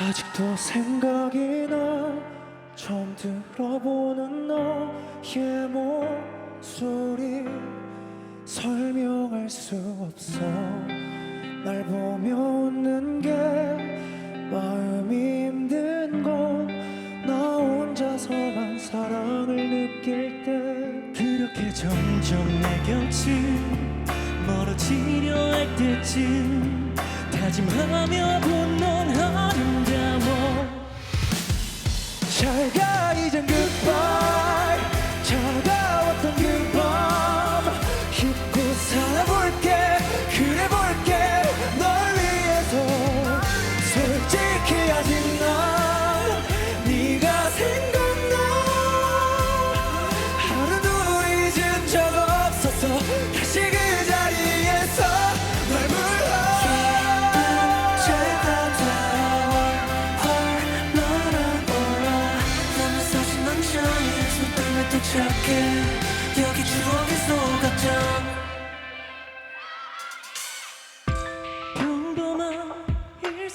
아직도 생각이 나. 처음 들어보는 너의 목소리. 설명할 수 없어. 날 보며 웃는 게 마음이 힘든 곳나 혼자서만 사랑을 느낄 때. 그렇게 점점 내 곁을 멀어지려 할 때쯤 다짐하며 잘가 이젠 goodbye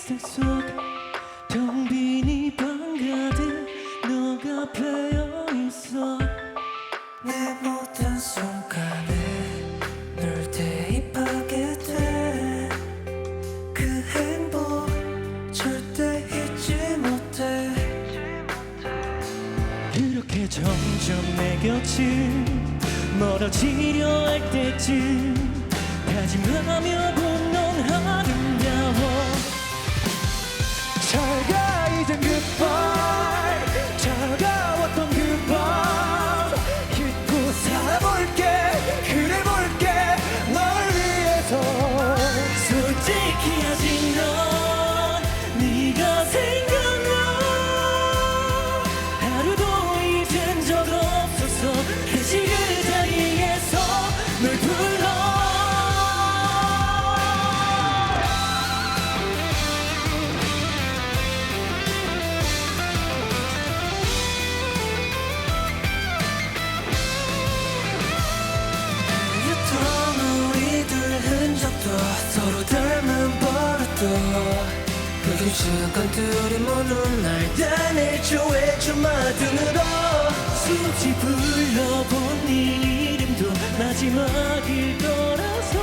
일상 속 텅빈 이방 가득 너가 배어 있어. 내 모든 순간에 널 대입하게 돼. 그 행복 절대 잊지 못해. 그렇게 점점 내 곁을 멀어지려 할 때쯤 다짐하며 버릇도 그 순간들이 모두 날 따내줘 외쳐 마등으로 수없이 불러본 네 이름도 마지막일 거라서.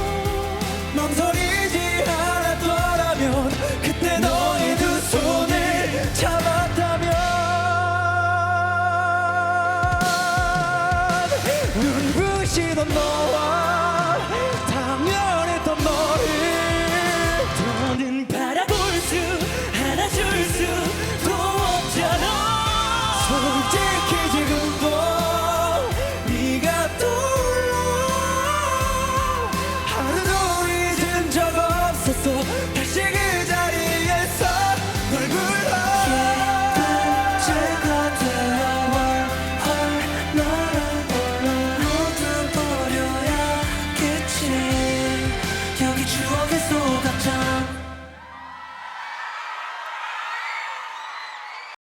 망설이지 않았더라면 그때 너의 두 손을 잡았다면. 눈부시던 너와 you all this